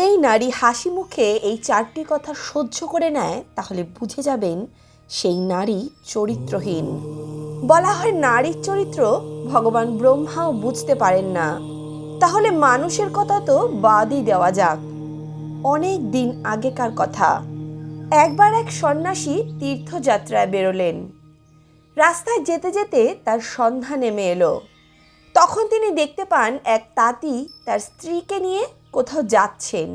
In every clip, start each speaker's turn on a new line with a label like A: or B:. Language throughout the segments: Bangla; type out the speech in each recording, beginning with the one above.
A: এই নারী হাসি মুখে এই চারটি কথা সহ্য করে নেয়, তাহলে বুঝে যাবেন সেই নারী চরিত্রহীন। বলা হয় নারীর চরিত্র, ভগবান ব্রহ্মাও বুঝতে পারেন না। তাহলে মানুষের কথা তো বাদই দেওয়া যাক। অনেক দিন আগেকার কথা। একবার এক সন্ন্যাসী তীর্থযাত্রায় বেরোলেন। রাস্তায় যেতে যেতে তার সন্ধ্যা নেমে এলো। তখন তিনি দেখতে পান এক তাঁতি তার স্ত্রীকে নিয়ে কোথাও যাচ্ছেন।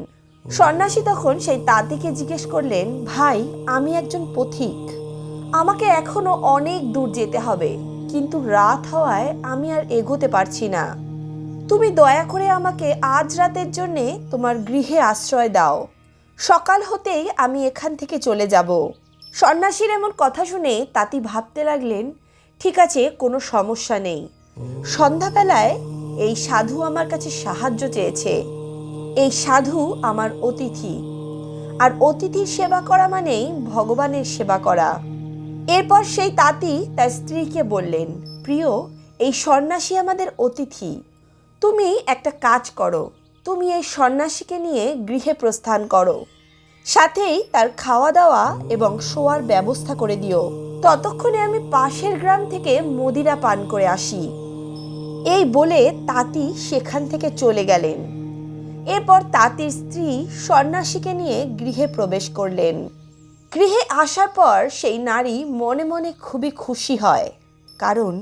A: সন্ন্যাসী তখন সেই তাঁতিকে জিজ্ঞেস করলেন, ভাই, আমি একজন পথিক। আমাকে এখনও অনেক দূর যেতে হবে, কিন্তু রাত হওয়ায় আমি আর এগোতে পারছি না। তুমি দয়া করে আমাকে আজ রাতের জন্যে তোমার গৃহে আশ্রয় দাও। সকাল হতেই আমি এখান থেকে চলে যাব। সন্ন্যাসীর এমন কথা শুনে তাঁতি ভাবতে লাগলেন, ঠিক আছে, কোনো সমস্যা নেই। সন্ধ্যাবেলায় এই সাধু আমার কাছে সাহায্য চেয়েছে। এই সাধু আমার অতিথি। আর অতিথির সেবা করা মানেই ভগবানের সেবা করা। এরপর সেই তাঁতি তার স্ত্রীকে বললেন, প্রিয়, এই সন্ন্যাসী আমাদের অতিথি। তুমি একটা কাজ করো। তুমি এই সন্ন্যাসীকে নিয়ে গৃহে প্রস্থান করো। সাথেই তার খাওয়া দাওয়া এবং শোয়ার ব্যবস্থা করে দিও। ততক্ষণে আমি পাশের গ্রাম থেকে মদিরা পান করে আসি। এই বলে তাঁতি সেখান থেকে চলে গেলেন। এরপর তাঁতির স্ত্রী সন্ন্যাসীকে নিয়ে গৃহে প্রবেশ করলেন। গৃহে আসার পর সেই নারী মনে মনে খুবই খুশি হয়, কারণ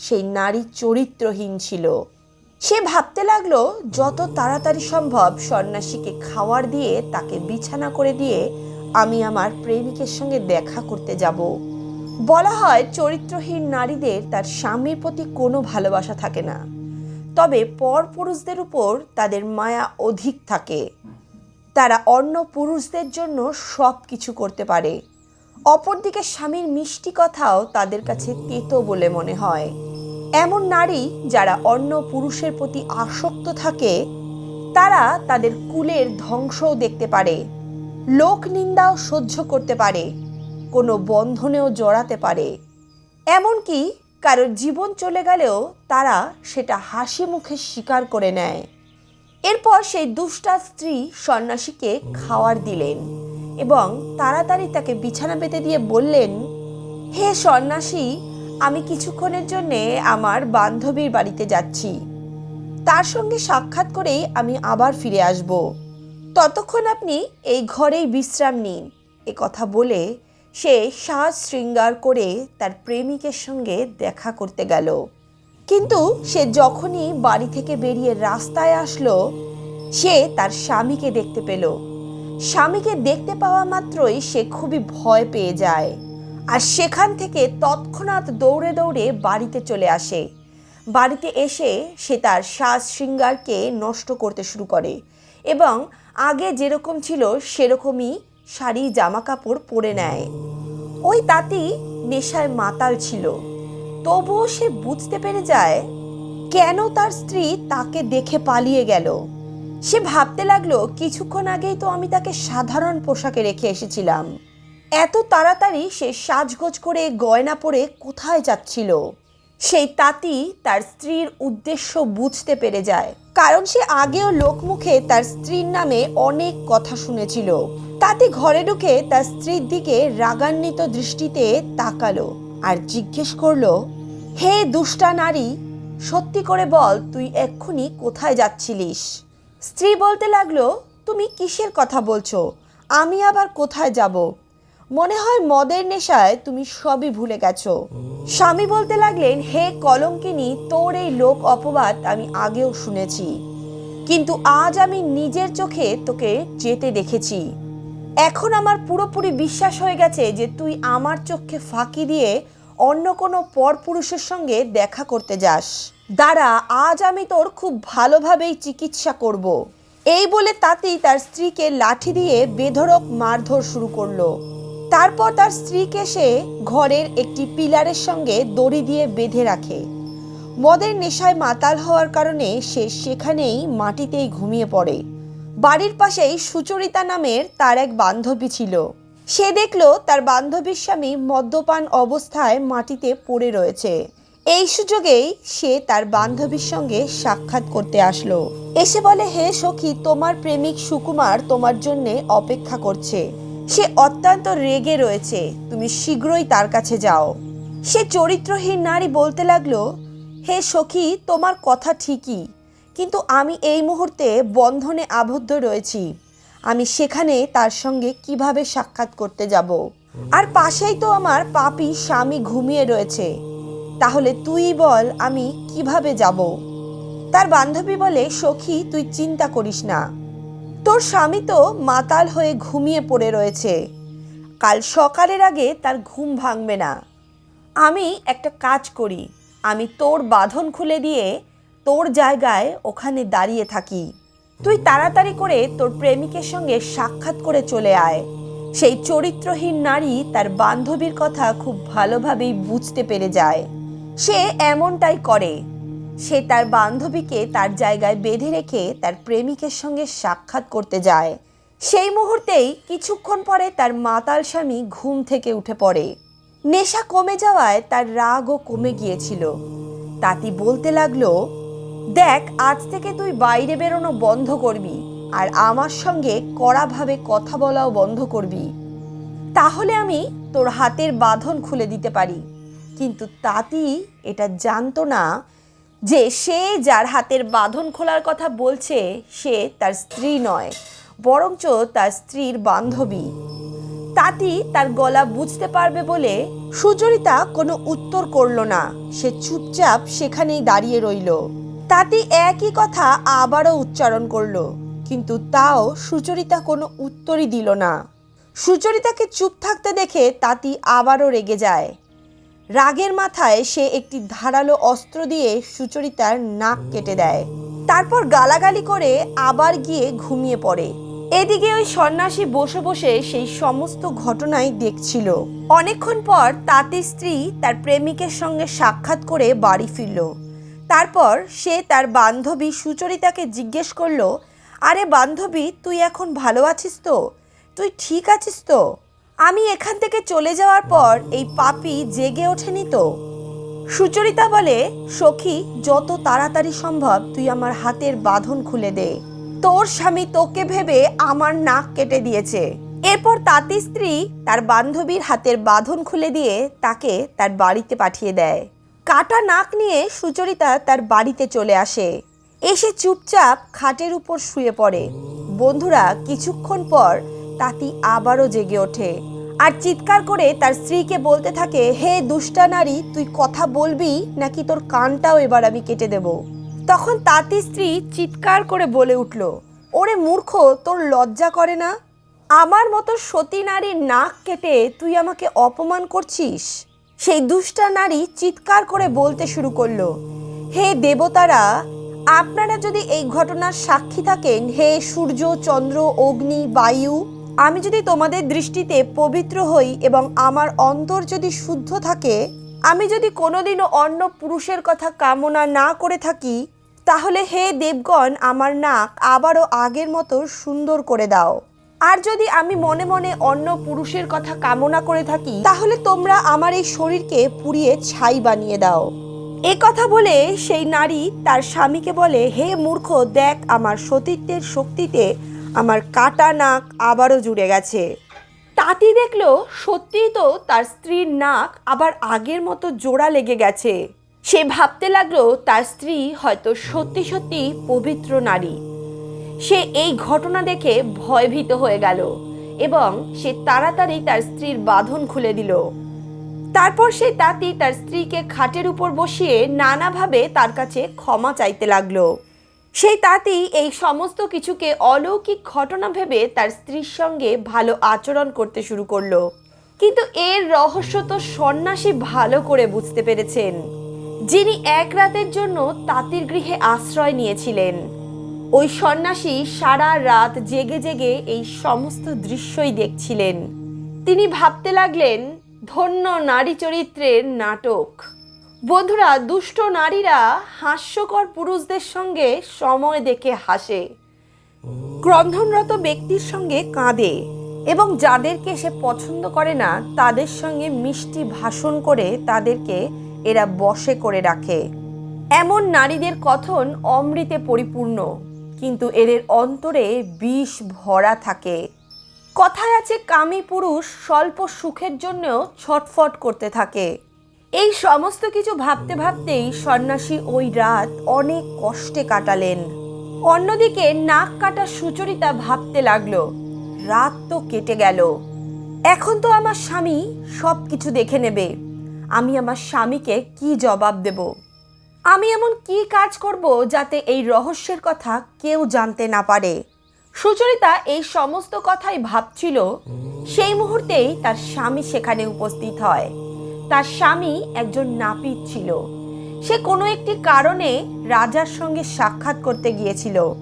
A: সেই নারী চরিত্রহীন ছিল। সে ভাবতে লাগল, যত তাড়াতাড়ি সম্ভব সন্ন্যাসীকে খাওয়ার দিয়ে তাকে বিছানা করে দিয়ে আমি আমার প্রেমিকের সঙ্গে দেখা করতে যাব। বলা হয় চরিত্রহীন নারীদের তার স্বামীর প্রতি কোনো ভালোবাসা থাকে না। তবে পর পুরুষদের উপর তাদের মায়া অধিক থাকে। তারা অন্য পুরুষদের জন্য সব কিছু করতে পারে। অপরদিকে স্বামীর মিষ্টি কথাও তাদের কাছে তেতো বলে মনে হয়। এমন নারী যারা অন্য পুরুষের প্রতি আসক্ত থাকে, তারা তাদের কুলের ধ্বংসও দেখতে পারে। লোক নিন্দাও সহ্য করতে পারে। কোনো বন্ধনেও জড়াতে পারে। এমনকি কারোর জীবন চলে গেলেও তারা সেটা হাসি মুখে স্বীকার করে নেয়। এরপর সেই দুষ্টা স্ত্রী সন্ন্যাসীকে খাওয়ার দিলেন এবং তাড়াতাড়ি তাকে বিছানা পেতে দিয়ে বললেন হে সন্ন্যাসী আমি কিছুক্ষণের জন্যে আমার বান্ধবীর বাড়িতে যাচ্ছি। তার সঙ্গে সাক্ষাৎ করেই আমি আবার ফিরে আসব। ততক্ষণ আপনি এই ঘরেই বিশ্রাম নিন। এ কথা বলে সে সাজ শৃঙ্গার করে তার প্রেমিকের সঙ্গে দেখা করতে গেল। কিন্তু সে যখনই বাড়ি থেকে বেরিয়ে রাস্তায় আসলো, সে তার স্বামীকে দেখতে পেল। স্বামীকে দেখতে পাওয়া মাত্রই সে খুবই ভয় পেয়ে যায় আর সেখান থেকে তৎক্ষণাৎ দৌড়ে দৌড়ে বাড়িতে চলে আসে। বাড়িতে এসে সে তার সাজ শৃঙ্গারকে নষ্ট করতে শুরু করে এবং আগে যেরকম ছিল সেরকমই শাড়ি জামা কাপড় পরে নেয়। ওই তাঁতি নেশায় মাতাল ছিল। তবুও সে বুঝতে পেরে যায়, কেন তার স্ত্রী তাকে দেখে পালিয়ে গেল। সে ভাবতে লাগল, কিছুক্ষণ আগেই তো আমি তাকে সাধারণ পোশাকে রেখে এসেছিলাম। এত তাড়াতাড়ি সে সাজগোজ করে গয়না পরে কোথায় যাচ্ছিল? সেই তাঁতি তার স্ত্রীর উদ্দেশ্য বুঝতে পেরে যায়, কারণ সে আগেও লোকমুখে তার স্ত্রীর নামে অনেক কথা শুনেছিল। তাতে ঘরে ঢুকে তার স্ত্রীর দিকে রাগান্বিত দৃষ্টিতে তাকালো আর জিজ্ঞেস করল, হে দুষ্টা নারী, সত্যি করে বল তুই এক্ষুনি কোথায় যাচ্ছিলিস? স্ত্রী বলতে লাগল, তুমি কিসের কথা বলছো? আমি আবার কোথায় যাব? মনে হয় মদের নেশায় তুমি সবই ভুলে গেছো। স্বামী বলতে লাগলেন, হে কলঙ্কিনী, তোর এই লোক অপবাদ আমি আগেও শুনেছি। কিন্তু আজ আমি নিজের চোখে তোকে যেতে দেখেছি। এখন আমার পুরোপুরি বিশ্বাস হয়ে গেছে যে তুই আমার চোখকে ফাঁকি দিয়ে অন্য কোনো পরপুরুষের সঙ্গে দেখা করতে যাস। দাঁড়া, আজ আমি তোর খুব ভালোভাবেই চিকিৎসা করব। এই বলে তাতেই তার স্ত্রীকে লাঠি দিয়ে বেধড়ক মারধর শুরু করল। তারপর তার স্ত্রীকে সে ঘরের একটি পিলারের সঙ্গে দড়ি দিয়ে বেঁধে রাখে। মদের নেশায় মাতাল হওয়ার কারণে সে সেখানেই মাটিতেই ঘুমিয়ে পড়ে। বাড়ির পাশেই সুচরিতা নামের তার এক বান্ধবী ছিল। সে দেখল তার বান্ধবীর স্বামী মদ্যপান অবস্থায় মাটিতে পড়ে রয়েছে। এই সুযোগেই সে তার বান্ধবীর সঙ্গে সাক্ষাৎ করতে আসলো। এসে বলে, হে সখী, তোমার প্রেমিক সুকুমার তোমার জন্য অপেক্ষা করছে। সে অত্যন্ত রেগে রয়েছে। তুমি শীঘ্রই তার কাছে যাও। সে চরিত্রহীন নারী বলতে লাগল, হে সখী, তোমার কথা ঠিকই। কিন্তু আমি এই মুহূর্তে বন্ধনে আবদ্ধ রয়েছি। আমি সেখানে তার সঙ্গে কীভাবে সাক্ষাৎ করতে যাব? আর পাশেই তো আমার পাপি স্বামী ঘুমিয়ে রয়েছে। তাহলে তুই বল, আমি কীভাবে যাব? তার বান্ধবী বলে, সখী, তুই চিন্তা করিস না। তোর স্বামী তো মাতাল হয়ে ঘুমিয়ে পড়ে রয়েছে। কাল সকালের আগে তার ঘুম ভাঙবে না। আমি একটা কাজ করি। আমি তোর বাঁধন খুলে দিয়ে তোর জায়গায় ওখানে দাঁড়িয়ে থাকি। তুই তাড়াতাড়ি করে তোর প্রেমিকের সঙ্গে সাক্ষাৎ করে চলে আয়। সেই চরিত্রহীন নারী তার বান্ধবীর কথা খুব ভালোভাবেই বুঝতে পেরে যায়। সে এমনটাই করে। সে তার বান্ধবীকে তার জায়গায় বেঁধে রেখে তার প্রেমিকের সঙ্গে সাক্ষাৎ করতে যায়। সেই মুহূর্তেই কিছুক্ষণ পরে তার মাতাল স্বামী ঘুম থেকে উঠে পড়ে। নেশা কমে যাওয়ায় তার রাগও কমে গিয়েছিল। তাতি বলতে লাগল দেখ, আজ থেকে তুই বাইরে বেরোনো বন্ধ করবি আর আমার সঙ্গে কড়াভাবে কথা বলাও বন্ধ করবি। তাহলে আমি তোর হাতের বাঁধন খুলে দিতে পারি। কিন্তু তাতি এটা জানতো না যে সে যার হাতের বাঁধন খোলার কথা বলছে, সে তার স্ত্রী নয়, বরঞ্চ তার স্ত্রীর বান্ধবী। তাতি তার গলা বুঝতে পারবে বলে সুচরিতা কোনো উত্তর করল না। সে চুপচাপ সেখানেই দাঁড়িয়ে রইল। তাতি একই কথা আবারও উচ্চারণ করল, কিন্তু তাও সুচরিতা কোনো উত্তরই দিল না। সুচরিতাকে চুপ থাকতে দেখে তাতি আবারও রেগে যায়। রাগের মাথায় সে একটি ধারালো অস্ত্র দিয়ে সুচরিতার নাক কেটে দেয়। তারপর গালাগালি করে আবার গিয়ে ঘুমিয়ে পড়ে। এদিকে ওই সন্ন্যাসী বসে বসে সেই সমস্ত ঘটনাই দেখছিল। অনেকক্ষণ পর তাঁতির স্ত্রী তার প্রেমিকের সঙ্গে সাক্ষাৎ করে বাড়ি ফিরল। তারপর সে তার বান্ধবী সুচরিতাকে জিজ্ঞেস করল, আরে বান্ধবী, তুই এখন ভালো আছিস তো? তুই ঠিক আছিস তো? আমি এখান থেকে চলে যাওয়ার পর এই পাপি জেগে ওঠেনি তো? সুচরিতা বলে, সখী, যত তাড়াতাড়ি সম্ভব তুই আমার হাতের বাঁধন খুলে দে। তোর স্বামী তোকে ভেবে আমার নাক কেটে দিয়েছে। এরপর তাঁতি স্ত্রী তার বান্ধবীর হাতের বাঁধন খুলে দিয়ে তাকে তার বাড়িতে পাঠিয়ে দেয়। কাটা নাক নিয়ে সুচরিতা তার বাড়িতে চলে আসে। এসে চুপচাপ খাটের উপর শুয়ে পড়ে। বন্ধুরা, কিছুক্ষণ পর তাঁতি আবারও জেগে ওঠে আর চিৎকার করে তার স্ত্রীকে বলতে থাকে, হে দুষ্টা নারী, তুই কথা বলবি নাকি তোর কানটাও এবার আমি কেটে দেব? তখন তাঁতি স্ত্রী চিৎকার করে বলে উঠল, ওরে মূর্খ, তোর লজ্জা করে না? আমার মতো সতী নারীর নাক কেটে তুই আমাকে অপমান করছিস? সেই দুষ্টা নারী চিৎকার করে বলতে শুরু করল, হে দেবতারা, আপনারা যদি এই ঘটনার সাক্ষী থাকেন, হে সূর্য, চন্দ্র, অগ্নি, বায়ু, আমি যদি তোমাদের দৃষ্টিতে পবিত্র হই এবং আমার অন্তর যদি শুদ্ধ থাকে, আমি যদি কোনোদিনও অন্য পুরুষের কথা কামনা না করে থাকি, তাহলে হে দেবগণ, আমার নাক আবারও আগের মতো সুন্দর করে দাও। আর যদি আমি মনে মনে অন্য পুরুষের কথা কামনা করে থাকি, তাহলে তোমরা আমার এই শরীরকে পুড়িয়ে ছাই বানিয়ে দাও। এ কথা বলে সেই নারী তার স্বামীকে বলে, হে মূর্খ, দেখ আমার সতীত্বের শক্তিতে আমার কাটা নাক আবারও জুড়ে গেছে। তাঁতি দেখল, সত্যিই তো তার স্ত্রীর নাক আবার আগের মতো জোড়া লেগে গেছে। সে ভাবতে লাগল, তার স্ত্রী হয়তো সত্যি সত্যি পবিত্র নারী। সে এই ঘটনা দেখে ভয়ভীত হয়ে গেল এবং সে তাড়াতাড়ি তার স্ত্রীর বাঁধন খুলে দিল। তারপর সে তাঁতি তার স্ত্রীকে খাটের উপর বসিয়ে নানাভাবে তার কাছে ক্ষমা চাইতে লাগল। সেই তাঁতি এই সমস্ত কিছুকে অলৌকিক ঘটনা ভেবে তার স্ত্রীর সঙ্গে ভালো আচরণ করতে শুরু করল। কিন্তু এর রহস্য তো সন্ন্যাসী ভালো করে বুঝতে পেরেছেন। যিনি এক রাতের জন্য তাঁতির গৃহে আশ্রয় নিয়েছিলেন। ওই সন্ন্যাসী সারা রাত জেগে জেগে এই সমস্ত দৃশ্যই দেখছিলেন। তিনি ভাবতে লাগলেন, ধন্য নারী চরিত্রের নাটক। বন্ধুরা, দুষ্ট নারীরা হাস্যকর পুরুষদের সঙ্গে সময় দেখে হাসে। ক্রন্ধনরত ব্যক্তির সঙ্গে কাঁদে এবং যাদেরকে সে পছন্দ করে না, তাদের সঙ্গে মিষ্টি ভাষণ করে তাদেরকে এরা বশে করে রাখে। এমন নারীদের কথন অমৃতে পরিপূর্ণ। কিন্তু এদের অন্তরে বিষ ভরা থাকে। কথায় আছে কামি পুরুষ স্বল্প সুখের জন্যও ছটফট করতে থাকে। এই সমস্ত কিছু ভাবতে ভাবতেই সন্ন্যাসী ওই রাত অনেক কষ্টে কাটালেন। অন্যদিকে নাক কাটা সুচরিতা ভাবতে লাগল, রাত তো কেটে গেল। এখন তো আমার স্বামী সব কিছু দেখে নেবে। আমি আমার স্বামীকে কি জবাব দেব? আমি এমন কি কাজ করব যাতে এই রহস্যের কথা কেউ জানতে না পারে? সুচরিতা এই সমস্ত কথাই ভাবছিল। সেই মুহূর্তেই তার স্বামী সেখানে উপস্থিত হয়। তার স্বামী একজন নাপিত ছিল। সে কোনো একটি কারণে রাজার সঙ্গে সাক্ষাৎ করতে গিয়েছিল।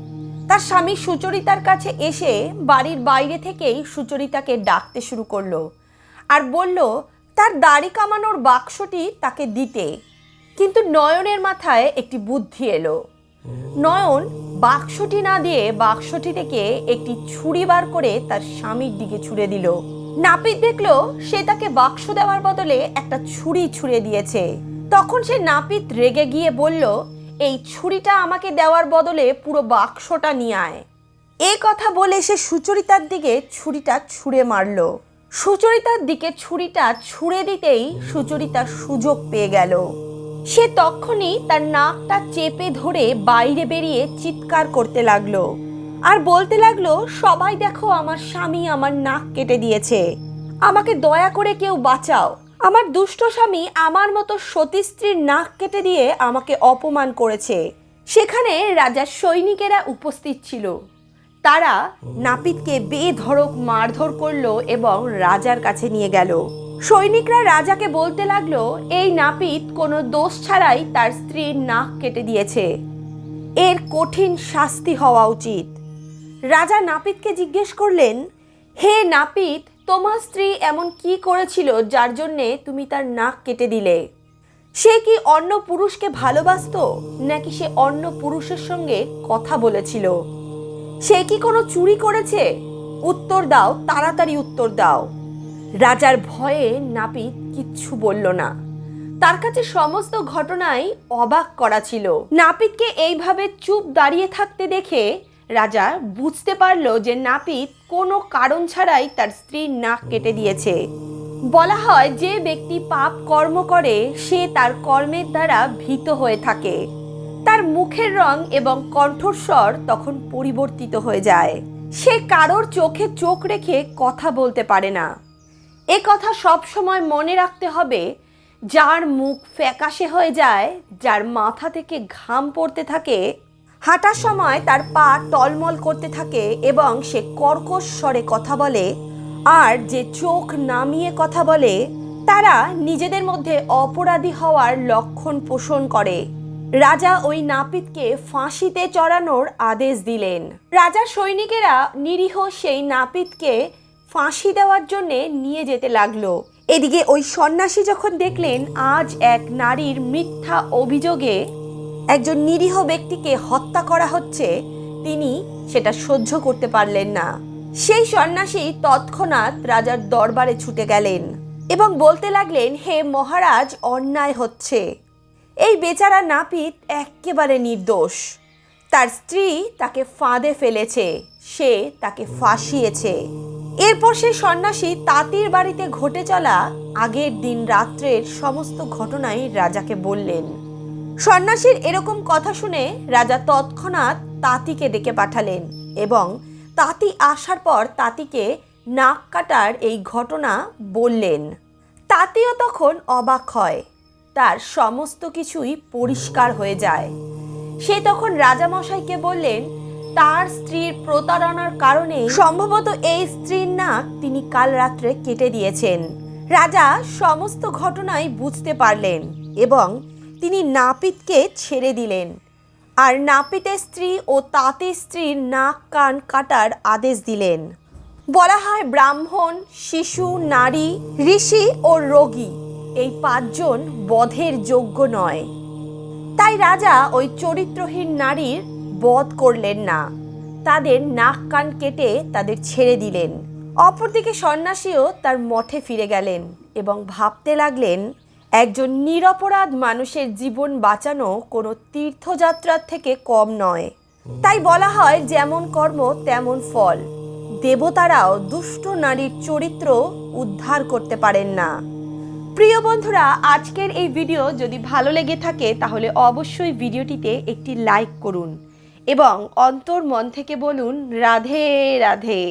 A: তার স্বামী সুচরিতার কাছে এসে বাড়ির বাইরে থেকেই সুচরিতাকে ডাকতে শুরু করল। আর বলল, তার দাড়ি কামানোর বাক্সটি তাকে দিতে। কিন্তু নয়নের মাথায় একটি বুদ্ধি এলো। নয়ন বাক্সটি না দিয়ে বাক্সটি থেকে একটি ছুরি বার করে তার স্বামীর দিকে ছুড়ে দিল। নাপিত দেখল সে তাকে বাক্স দেওয়ার বদলে একটা ছুরি ছুঁড়ে দিয়েছে। তখন সে নাপিত রেগে গিয়ে বলল, এই ছুরিটা আমাকে দেওয়ার বদলে পুরো বাক্সটা নিয়ে আয়। এ কথা বলে সে সুচরিতার দিকে ছুরিটা ছুঁড়ে মারল। সুচরিতার দিকে ছুরিটা ছুঁড়ে দিতেই সুচরিতা সুযোগ পেয়ে গেল। সে তখনই তার নাকটা চেপে ধরে বাইরে বেরিয়ে চিৎকার করতে লাগল। আর বলতে লাগল, সবাই দেখো আমার স্বামী আমার নাক কেটে দিয়েছে। আমাকে দয়া করে কেউ বাঁচাও। আমার দুষ্ট স্বামী আমার মতো সতী স্ত্রীর নাক কেটে দিয়ে আমাকে অপমান করেছে। সেখানে রাজার সৈনিকেরা উপস্থিত ছিল। তারা নাপিতকে বেধড়ক, মারধর করল এবং রাজার কাছে নিয়ে গেল। সৈনিকরা রাজাকে বলতে লাগল, এই নাপিত কোনো দোষ ছাড়াই তার স্ত্রীর নাক কেটে দিয়েছে। এর কঠিন শাস্তি হওয়া উচিত। রাজা নাপিতকে জিজ্ঞেস করলেন, হে নাপিত, তোমার স্ত্রী এমন কি করেছিল যার জন্যে তুমি তার নাক কেটে দিলে? সে কি অন্য পুরুষকে ভালোবাসতো নাকি সে অন্য পুরুষের সঙ্গে কথা বলেছিল? সে কি কোনো চুরি করেছে? উত্তর দাও, তাড়াতাড়ি উত্তর দাও। রাজার ভয়ে নাপিত কিচ্ছু বলল না। তার কাছে সমস্ত ঘটনাই অবাক করা ছিল। নাপিতকে এইভাবে চুপ দাঁড়িয়ে থাকতে দেখে রাজা বুঝতে পারল যে নাপিত কোনো কারণ ছাড়াই তার স্ত্রীর নাক কেটে দিয়েছে। বলা হয় যে ব্যক্তি পাপ কর্ম করে, সে তার কর্মের দ্বারা ভীত হয়ে থাকে। তার মুখের রং এবং কণ্ঠস্বর তখন পরিবর্তিত হয়ে যায়। সে কারোর চোখে চোখ রেখে কথা বলতে পারে না। এ কথা সব সময় মনে রাখতে হবে, যার মুখ ফ্যাকাশে হয়ে যায়, যার মাথা থেকে ঘাম পড়তে থাকে, হাঁটার সময় তার পা টলমল করতে থাকে এবং সে কর্কশ স্বরে কথা বলে, আর যে চোখ নামিয়ে কথা বলে, তারা নিজেদের মধ্যে অপরাধী হওয়ার লক্ষণ পোষণ করে। রাজা ওই নাপিতকে ফাঁসিতে চড়ানোর আদেশ দিলেন। রাজার সৈনিকেরা নিরীহ সেই নাপিতকে ফাঁসি দেওয়ার জন্যে নিয়ে যেতে লাগল। এদিকে ওই সন্ন্যাসী যখন দেখলেন আজ এক নারীর মিথ্যা অভিযোগে একজন নিরীহ ব্যক্তিকে হত্যা করা হচ্ছে, তিনি সেটা সহ্য করতে পারলেন না। সেই সন্ন্যাসী তৎক্ষণাৎ রাজার দরবারে ছুটে গেলেন এবং বলতে লাগলেন, হে মহারাজ, অন্যায় হচ্ছে। এই বেচারা নাপিত একেবারে নির্দোষ। তার স্ত্রী তাকে ফাঁদে ফেলেছে, সে তাকে ফাঁসিয়েছে। এরপর সে সন্ন্যাসী তাঁতির বাড়িতে ঘটে চলা আগের দিন রাত্রের সমস্ত ঘটনাই রাজাকে বললেন। সন্ন্যাসীর এরকম কথা শুনে রাজা তৎক্ষণাৎ তাঁতিকে ডেকে পাঠালেন এবং তাঁতি আসার পর তাঁতিকে নাক কাটার এই ঘটনা বললেন। তাঁতিও তখন অবাক হয়। তার সমস্ত কিছুই পরিষ্কার হয়ে যায়। সে তখন রাজামশাইকে বললেন, তার স্ত্রীর প্রতারণার কারণে সম্ভবত এই স্ত্রীর নাক তিনি কাল রাত্রে কেটে দিয়েছেন। রাজা সমস্ত ঘটনাই বুঝতে পারলেন এবং তিনি নাপিতকে ছেড়ে দিলেন। আর নাপিতের স্ত্রী ও তাঁতের স্ত্রীর নাক কান কাটার আদেশ দিলেন। বলা হয় ব্রাহ্মণ, শিশু, নারী, ঋষি ও রোগী। এই পাঁচজন বধের যোগ্য নয়। তাই রাজা ওই চরিত্রহীন নারীর বধ করলেন না। তাদের নাক কান কেটে তাদের ছেড়ে দিলেন। অপরদিকে সন্ন্যাসীও তার মঠে ফিরে গেলেন এবং ভাবতে লাগলেন, একজন নিরপরাধ মানুষের জীবন বাঁচানো কোনো তীর্থযাত্রার থেকে কম নয়। তাই বলা হয় যেমন কর্ম, তেমন ফল। দেবতারাও দুষ্ট নারীর চরিত্র উদ্ধার করতে পারেন না। প্রিয় বন্ধুরা, আজকের এই ভিডিও যদি ভালো লেগে থাকে, তাহলে অবশ্যই ভিডিওটিতে একটি লাইক করুন এবং অন্তর মন থেকে বলুন, রাধে রাধে।